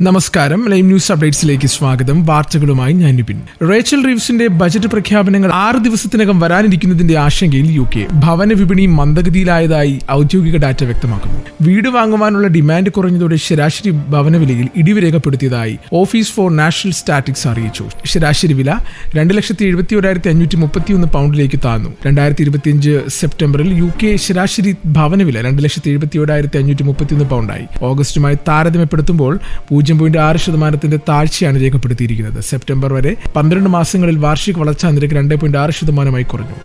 നമസ്കാരം. Live news അപ്ഡേറ്റ്സിലേക്ക് സ്വാഗതം. വാർത്തകളുമായി ഞാൻ നിപിൻ. റേച്ചൽ റീവ്സിന്റെ ബജറ്റ് പ്രഖ്യാപനങ്ങൾ ആറ് ദിവസത്തിനകം വരാനിരിക്കുന്നതിന്റെ ആശങ്കയിൽ യു കെ. ഭവന വിപണി മന്ദഗതിയിലായതായി ഔദ്യോഗിക ഡാറ്റ വ്യക്തമാക്കുന്നു. വീട് വാങ്ങുവാനുള്ള ഡിമാൻഡ് കുറഞ്ഞതോടെ ശരാശരി ഭവന വിലയിൽ ഇടിവ് രേഖപ്പെടുത്തിയതായി ഓഫീസ് ഫോർ നാഷണൽ സ്റ്റാറ്റിക്സ് അറിയിച്ചു. ശരാശരി വില രണ്ട് ലക്ഷത്തി എഴുപത്തി ഒരായിരത്തി അഞ്ഞൂറ്റി മുപ്പത്തിയൊന്ന് പൗണ്ടിലേക്ക് താഴ്ന്നു. രണ്ടായിരത്തി ഇരുപത്തിയഞ്ച് സെപ്റ്റംബറിൽ യു കെ ശരാശരി ഭവന വില രണ്ട് ലക്ഷത്തി എഴുപത്തി ഒരായിരത്തി അഞ്ഞൂറ്റി മുപ്പത്തിയൊന്ന് പൗണ്ടായി. ഓഗസ്റ്റുമായി താരതമ്യപ്പെടുത്തുമ്പോൾ പൂജ്യം പോയിന്റ് ആറ് ശതമാനത്തിന്റെ താഴ്ചയാണ് രേഖപ്പെടുത്തിയിരിക്കുന്നത്. സെപ്റ്റംബർ വരെ പന്ത്രണ്ട് മാസങ്ങളിൽ വാർഷിക വളർച്ചാ നിരക്ക് രണ്ട് പോയിന്റ് ആറ് ശതമാനമായി കുറഞ്ഞു.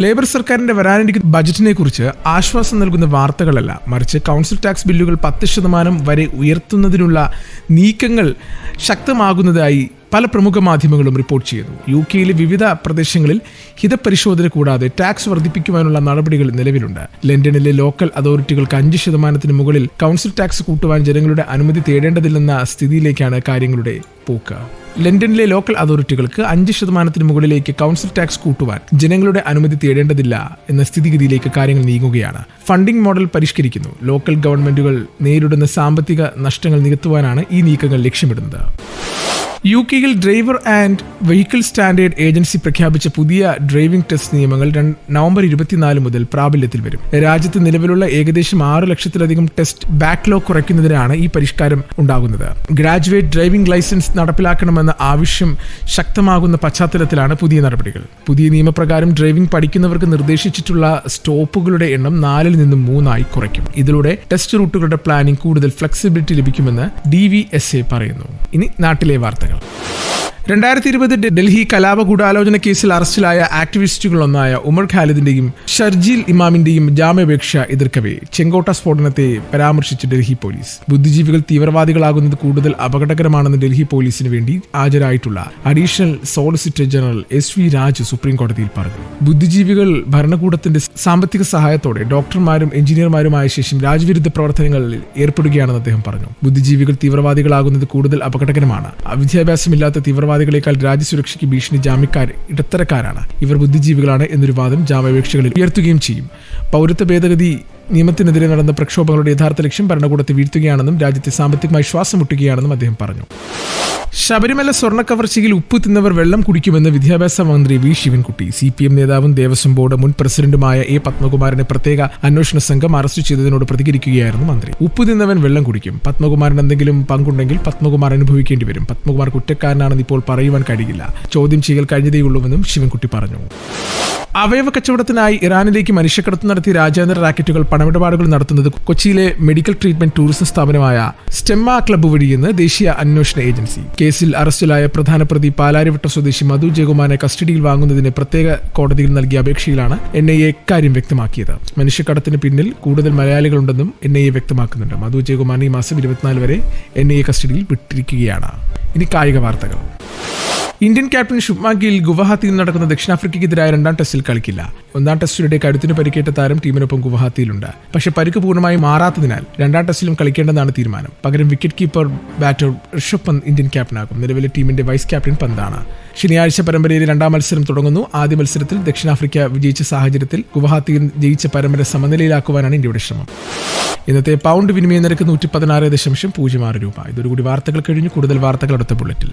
ലേബർ സർക്കാരിന്റെ വരാനിരിക്കുന്ന ബജറ്റിനെ കുറിച്ച് ആശ്വാസം നൽകുന്ന വാർത്തകളല്ല. മറിച്ച് കൗൺസിൽ ടാക്സ് ബില്ലുകൾ പത്ത് ശതമാനം വരെ ഉയർത്തുന്നതിനുള്ള നീക്കങ്ങൾ ശക്തമാകുന്നതായി പല പ്രമുഖ മാധ്യമങ്ങളും റിപ്പോർട്ട് ചെയ്യുന്നു യു കെയിലെ വിവിധ പ്രദേശങ്ങളിൽ ഹിതപരിശോധന കൂടാതെ ടാക്സ് വർദ്ധിപ്പിക്കുവാനുള്ള നടപടികൾ നിലവിലുണ്ട്. ലണ്ടനിലെ ലോക്കൽ അതോറിറ്റികൾക്ക് അഞ്ച് ശതമാനത്തിന് മുകളിൽ കൗൺസിൽ ടാക്സ് കൂട്ടുവാൻ ജനങ്ങളുടെ അനുമതി തേടേണ്ടതില്ലെന്ന സ്ഥിതിയിലേക്കാണ് കാര്യങ്ങളുടെ പോക്ക്. ലണ്ടനിലെ ലോക്കൽ അതോറിറ്റികൾക്ക് അഞ്ച് ശതമാനത്തിന് മുകളിലേക്ക് കൗൺസിൽ ടാക്സ് കൂട്ടുവാൻ ജനങ്ങളുടെ അനുമതി തേടേണ്ടതില്ല എന്ന സ്ഥിതിഗതിയിലേക്ക് കാര്യങ്ങൾ നീങ്ങുകയാണ്. Funding model പരിഷ്കരിക്കുന്നു. ലോക്കൽ ഗവൺമെന്റുകൾ നേരിടുന്ന സാമ്പത്തിക നഷ്ടങ്ങൾ നികത്തുവാനാണ് ഈ നീക്കങ്ങൾ ലക്ഷ്യമിടുന്നത്. യു കെയിൽ driver and vehicle standard agency പ്രഖ്യാപിച്ച പുതിയ ഡ്രൈവിംഗ് ടെസ്റ്റ് നിയമങ്ങൾ നവംബർ ഇരുപത്തിനാല് മുതൽ പ്രാബല്യത്തിൽ വരും. രാജ്യത്ത് നിലവിലുള്ള ഏകദേശം ആറ് ലക്ഷത്തിലധികം ടെസ്റ്റ് ബാക്ക്ലോഗ് കുറയ്ക്കുന്നതിനാണ് ഈ പരിഷ്കാരം ഉണ്ടാകുന്നത്. ഗ്രാജുവേറ്റ് ഡ്രൈവിംഗ് ലൈസൻസ് നടപ്പിലാക്കണമെന്ന ആവശ്യം ശക്തമാകുന്ന പശ്ചാത്തലത്തിലാണ് പുതിയ നടപടികൾ. പുതിയ നിയമപ്രകാരം ഡ്രൈവിംഗ് പഠിക്കുന്നവർക്ക് നിർദ്ദേശിച്ചിട്ടുള്ള സ്റ്റോപ്പുകളുടെ എണ്ണം നാലിൽ നിന്നും മൂന്നായി കുറയ്ക്കും. ഇതിലൂടെ ടെസ്റ്റ് റൂട്ടുകളുടെ പ്ലാനിംഗ് കൂടുതൽ ഫ്ലെക്സിബിലിറ്റി ലഭിക്കുമെന്ന് ഡി വി എസ് എ പറയുന്നു. ഇനി നാട്ടിലെ വാർത്തകൾ രണ്ടായിരത്തി ഇരുപത് ഡൽഹി കലാപ ഗൂഢാലോചന കേസിൽ അറസ്റ്റിലായ ആക്ടിവിസ്റ്റുകളൊന്നായ ഉമർ ഖാലിദിന്റെയും ഷർജീൽ ഇമാമിന്റെയും ജാമ്യാപേക്ഷ എതിർക്കവേ. ചെങ്കോട്ട സ്ഫോടനത്തെ പരാമർശിച്ച് ഡൽഹി പോലീസ്. ബുദ്ധിജീവികൾ തീവ്രവാദികളാകുന്നത് കൂടുതൽ അപകടകരമാണെന്ന് ഡൽഹി പോലീസിന് വേണ്ടി ഹാജരായിട്ടുള്ള additional solicitor general S V Raj supreme കോടതിയിൽ പറഞ്ഞു. ബുദ്ധിജീവികൾ ഭരണകൂടത്തിന്റെ സാമ്പത്തിക സഹായത്തോടെ ഡോക്ടർമാരും എഞ്ചിനീയർമാരുമായ ശേഷം രാജ്യവിരുദ്ധ പ്രവർത്തനങ്ങളിൽ ഏർപ്പെടുകയാണെന്ന് അദ്ദേഹം പറഞ്ഞു. ബുദ്ധിജീവികൾ തീവ്രവാദികളാകുന്നത് കൂടുതൽ അപകടകരമാണ്. വിദ്യാഭ്യാസമില്ലാത്ത തീവ്രവാദികളെക്കാൾ രാജ്യസുരക്ഷയ്ക്ക് ഭീഷണി ജാമ്യക്കാർ ഇടത്തരക്കാരാണ്. ഇവർ ബുദ്ധിജീവികളാണ് എന്നൊരു വാദം ജാമ്യാപേക്ഷകളിൽ ഉയർത്തുകയും ചെയ്യും. പൗരത്വ ഭേദഗതി നിയമത്തിനെതിരെ നടന്ന പ്രക്ഷോഭങ്ങളുടെ യഥാർത്ഥ ലക്ഷ്യം ഭരണകൂടത്തെ വീഴ്ത്തുകയാണെന്നും രാജ്യത്തെ സാമ്പത്തികമായി ശ്വാസം മുട്ടുകയാണെന്നും അദ്ദേഹം പറഞ്ഞു. ശബരിമല സ്വർണ കവർച്ചയിൽ ഉപ്പ് തിന്നവർ വെള്ളം കുടിക്കുമെന്ന് വിദ്യാഭ്യാസ മന്ത്രി V Sivankutty. C P M നേതാവും ദേവസ്വം ബോർഡ് മുൻ പ്രസിഡന്റുമായ എ പത്മകുമാരനെ പ്രത്യേക അന്വേഷണ സംഘം അറസ്റ്റ് ചെയ്തതിനോട് പ്രതികരിക്കുകയായിരുന്നു മന്ത്രി. ഉപ്പ് തിന്നവൻ വെള്ളം കുടിക്കും. പത്മകുമാരൻ എന്തെങ്കിലും പങ്കുണ്ടെങ്കിൽ പത്മകുമാർ അനുഭവിക്കേണ്ടി വരും. പത്മകുമാർ കുറ്റക്കാരനാണെന്ന് ഇപ്പോൾ പറയുവാൻ കഴിയില്ല. ചോദ്യം ചെയ്യൽ കഴിഞ്ഞതേയുള്ളൂവെന്നും ശിവൻകുട്ടി പറഞ്ഞു. അവയവ കച്ചവടത്തിനായി ഇറാനിലേക്ക് മനുഷ്യക്കടത്ത് നടത്തിയ രാജ്യാന്തര റാക്കറ്റുകൾ പണമിടപാടുകൾ നടത്തുന്നത് കൊച്ചിയിലെ മെഡിക്കൽ ട്രീറ്റ്മെന്റ് ടൂറിസം സ്ഥാപനമായ സ്റ്റെമ്മ ക്ലബ്ബ് വഴിയെന്ന് ദേശീയ അന്വേഷണ ഏജൻസി. കേസിൽ അറസ്റ്റിലായ പ്രധാന പ്രതി പാലാരിവട്ട സ്വദേശി മധു ജയകുമാറിനെ കസ്റ്റഡിയിൽ വാങ്ങുന്നതിന് പ്രത്യേക കോടതിയിൽ നൽകിയ അപേക്ഷയിലാണ് എൻ ഐ എ ഇക്കാര്യം വ്യക്തമാക്കിയത്. മനുഷ്യക്കടത്തിന് പിന്നിൽ കൂടുതൽ മലയാളികളുണ്ടെന്നും എൻ ഐ എ വ്യക്തമാക്കുന്നുണ്ട്. മധു ജയകുമാരൻ ഈ മാസം ഇരുപത്തിനാല് വരെ എൻ ഐ എ കസ്റ്റഡിയിൽ വിട്ടിരിക്കുകയാണ്. ഇനി കായിക വാർത്തകൾ. ഇന്ത്യൻ ക്യാപ്റ്റൻ ശുഭ്മാ ഗിൽ ഗുവാഹത്തിയിൽ നടക്കുന്ന ദക്ഷിണാഫ്രിക്കയ്ക്കെതിരായ രണ്ടാം ടെസ്റ്റിൽ കളിക്കില്ല. ഒന്നാം ടെസ്റ്റിലൂടെ കരുത്തിന് പരിക്കേറ്റ താരം ടീമിനൊപ്പം ഗുവാഹത്തിയിലുണ്ട്. പക്ഷേ പരിക്ക് പൂർണമായി മാറാത്തതിനാൽ രണ്ടാം ടെസ്റ്റിലും കളിക്കേണ്ടെന്നാണ് തീരുമാനം. പകരം wicket keeper batter Rishabh Pant Indian ക്യാപ്റ്റനാകും. നിലവിലെ ടീമിന്റെ വൈസ് ക്യാപ്റ്റൻ പന്താണ്. ശനിയാഴ്ച പരമ്പരയിലെ രണ്ടാം മത്സരം തുടങ്ങുന്നു. ആദ്യ മത്സരത്തിൽ ദക്ഷിണാഫ്രിക്ക വിജയിച്ച സാഹചര്യത്തിൽ ഗുവാഹത്തിയിൽ ജയിച്ച പരമ്പര സമനിലയിലാക്കുവാനാണ് ഇന്ത്യയുടെ ശ്രമം. ഇന്നത്തെ പൗണ്ട് വിനിമയ നിരക്ക് നൂറ്റി പതിനാറ് ദശാംശം പൂജ്യം ആറ് രൂപ. ഇതോടുകൂടി വാർത്തകൾ കഴിഞ്ഞു. കൂടുതൽ വാർത്തകൾ അടുത്ത ബുള്ളറ്റിൽ